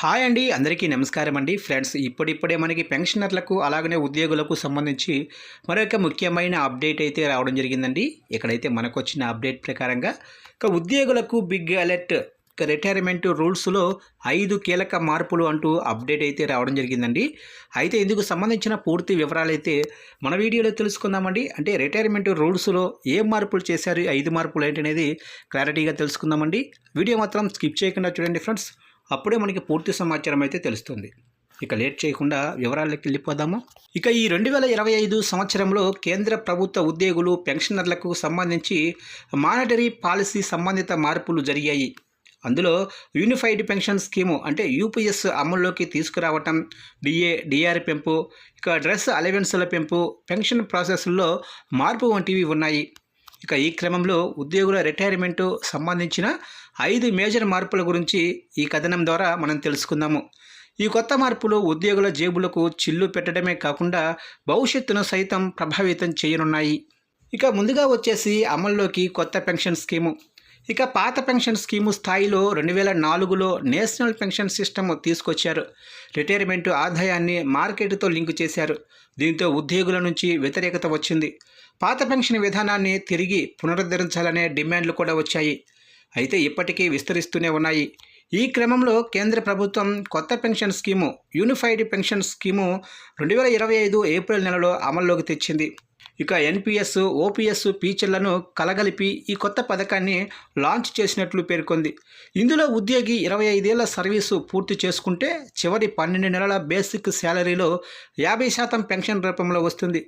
Hi అండి అందరికీ నమస్కారం అండి. ఫ్రెండ్స్ ఇప్పుడిప్పుడే మనకి పెన్షనర్లకు అలాగనే ఉద్యోగులకు సంబంధించి మరొక ముఖ్యమైన అప్డేట్ అయితే రావడం జరిగిందండి. ఇక్కడైతే మనకు వచ్చిన అప్డేట్ ప్రకారంగా ఇక ఉద్యోగులకు బిగ్ అలర్ట్ రిటైర్మెంట్ రూల్స్లో ఐదు కీలక మార్పులు అంటూ అప్డేట్ అయితే రావడం జరిగిందండి. అయితే ఇందుకు సంబంధించిన పూర్తి వివరాలు అయితే మన వీడియోలో తెలుసుకుందామండి. అంటే రిటైర్మెంట్ రూల్స్లో ఏ మార్పులు చేశారు ఐదు మార్పులు ఏంటనేది క్లారిటీగా తెలుసుకుందామండి. వీడియో మాత్రం స్కిప్ చేయకుండా చూడండి ఫ్రెండ్స్. అప్పుడే మనకి పూర్తి సమాచారం అయితే తెలుస్తుంది. ఇక లేట్ చేయకుండా వివరాల్లోకి వెళ్ళిపోదాము. ఇక ఈ రెండు వేల ఇరవై ఐదు సంవత్సరంలో కేంద్ర ప్రభుత్వ ఉద్యోగులు పెన్షనర్లకు సంబంధించి మానిటరీ పాలసీ సంబంధిత మార్పులు జరిగాయి. అందులో యూనిఫైడ్ పెన్షన్ స్కీము అంటే యూపీఎస్ అమల్లోకి తీసుకురావటం డిఏ డిఆర్ పెంపు ఇక డ్రెస్ అలవెన్సుల పెంపు పెన్షన్ ప్రాసెస్లో మార్పు వంటివి ఉన్నాయి. ఇక ఈ క్రమంలో ఉద్యోగుల రిటైర్మెంటు సంబంధించిన ఐదు మేజర్ మార్పుల గురించి ఈ కథనం ద్వారా మనం తెలుసుకుందాము. ఈ కొత్త మార్పులు ఉద్యోగుల జేబులకు చిల్లు పెట్టడమే కాకుండా భవిష్యత్తును సైతం ప్రభావితం చేయనున్నాయి. ఇక ముందుగా వచ్చేసి అమల్లోకి కొత్త పెన్షన్ స్కీము. ఇక పాత పెన్షన్ స్కీము స్థాయిలో రెండు వేల నాలుగులో నేషనల్ పెన్షన్ సిస్టమ్ తీసుకొచ్చారు. రిటైర్మెంట్ ఆదాయాన్ని మార్కెట్తో లింకు చేశారు. దీంతో ఉద్యోగుల నుంచి వ్యతిరేకత వచ్చింది. పాత పెన్షన్ విధానాన్ని తిరిగి పునరుద్ధరించాలనే డిమాండ్లు కూడా వచ్చాయి. అయితే ఇప్పటికీ విస్తరిస్తూనే ఉన్నాయి. ఈ క్రమంలో కేంద్ర ప్రభుత్వం కొత్త pension scheme unified pension scheme రెండు వేల ఇరవై ఐదు ఏప్రిల్ నెలలో అమల్లోకి తెచ్చింది. ఇక ఎన్పిఎస్ ఓపీఎస్ ఫీచర్లను కలగలిపి ఈ కొత్త పథకాన్ని లాంచ్ చేసినట్లు పేర్కొంది. ఇందులో ఉద్యోగి ఇరవై ఐదేళ్ళ సర్వీసు పూర్తి చేసుకుంటే చివరి పన్నెండు నెలల బేసిక్ శాలరీలో యాభై శాతం పెన్షన్ రూపంలో వస్తుంది.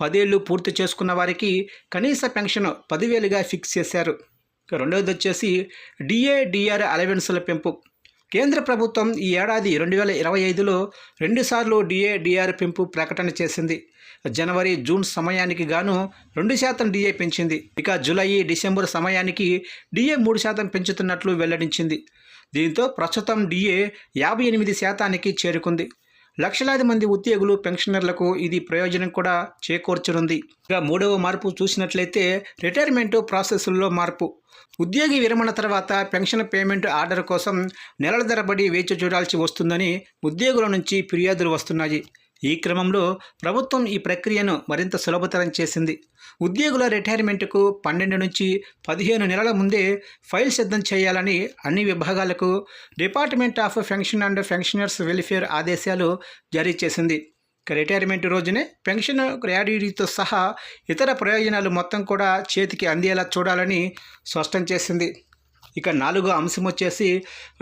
పదేళ్ళు పూర్తి చేసుకున్న వారికి కనీస పెన్షన్ పదివేలుగా ఫిక్స్ చేశారు. ఇక రెండవది వచ్చేసి డిఏడిఆర్ అలవెన్సుల పెంపు. కేంద్ర ప్రభుత్వం ఈ ఏడాది రెండు వేల ఇరవై ఐదులో రెండుసార్లు డిఏడిఆర్ పెంపు ప్రకటన చేసింది. జనవరి జూన్ సమయానికి గాను రెండు శాతం డిఏ పెంచింది. ఇక జూలై డిసెంబర్ సమయానికి డిఏ మూడు శాతం పెంచుతున్నట్లు వెల్లడించింది. దీంతో ప్రస్తుతం డిఏ యాభై ఎనిమిది శాతానికి చేరుకుంది. లక్షలాది మంది ఉద్యోగులు పెన్షనర్లకు ఇది ప్రయోజనం కూడా చేకూర్చనుంది. ఇక మూడవ మార్పు చూసినట్లయితే రిటైర్మెంట్ ప్రాసెస్లో మార్పు. ఉద్యోగి విరమణ తర్వాత పెన్షన్ పేమెంట్ ఆర్డర్ కోసం నెలల ధరబడి వేచి చూడాల్సి వస్తుందని ఉద్యోగుల నుంచి ఫిర్యాదులు వస్తున్నాయి. ఈ క్రమంలో ప్రభుత్వం ఈ ప్రక్రియను మరింత సులభతరం చేసింది. ఉద్యోగుల రిటైర్మెంట్కు పన్నెండు నుంచి పదిహేను నెలల ముందే ఫైల్ సిద్ధం చేయాలని అన్ని విభాగాలకు department of pension and pensioners welfare ఆదేశాలు జారీ చేసింది. రిటైర్మెంట్ రోజునే పెన్షన్ గ్రాడ్యుటీతో సహా ఇతర ప్రయోజనాలు మొత్తం కూడా చేతికి అందేలా చూడాలని స్పష్టం చేసింది. ఇక నాలుగో అంశం వచ్చేసి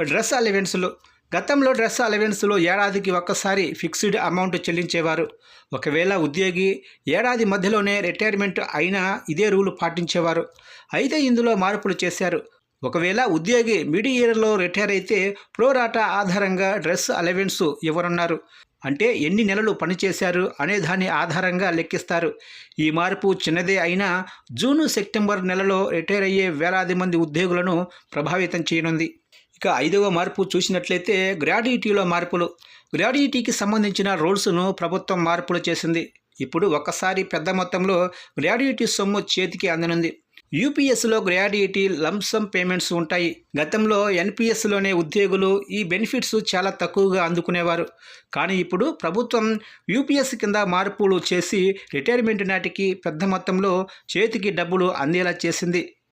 డ్రెస్ అలవెన్స్లు. గతంలో డ్రెస్ అలవెన్స్లో ఏడాదికి ఒక్కసారి ఫిక్స్డ్ అమౌంట్ చెల్లించేవారు. ఒకవేళ ఉద్యోగి ఏడాది మధ్యలోనే రిటైర్మెంట్ అయినా ఇదే రూల్ పాటించేవారు. అయితే ఇందులో మార్పులు చేశారు. ఒకవేళ ఉద్యోగి మిడ్ ఇయర్లో రిటైర్ అయితే ప్రోరాటా ఆధారంగా డ్రెస్ అలవెన్స్ ఇవ్వనున్నారు. అంటే ఎన్ని నెలలు పనిచేశారు అనే దాని ఆధారంగా లెక్కిస్తారు. ఈ మార్పు చిన్నదే అయినా జూను సెప్టెంబర్ నెలలో రిటైర్ అయ్యే వేలాది మంది ఉద్యోగులను ప్రభావితం చేయనుంది. ఇక ఐదవ మార్పు చూసినట్లయితే గ్రాడ్యుయిటీలో మార్పులు. గ్రాడ్యుయిటీకి సంబంధించిన రూల్స్ను ప్రభుత్వం మార్పులు చేసింది. ఇప్పుడు ఒక్కసారి పెద్ద మొత్తంలో గ్రాడ్యుయిటీ సొమ్ము చేతికి అందనుంది. యూపీఎస్లో గ్రాడ్యుయిటీ లంసమ్ పేమెంట్స్ ఉంటాయి. గతంలో ఎన్పిఎస్లోనే ఉద్యోగులు ఈ బెనిఫిట్స్ చాలా తక్కువగా అందుకునేవారు. కానీ ఇప్పుడు ప్రభుత్వం యూపీఎస్ కింద మార్పులు చేసి రిటైర్మెంట్ నాటికి పెద్ద మొత్తంలో చేతికి డబ్బులు అందేలా చేసింది.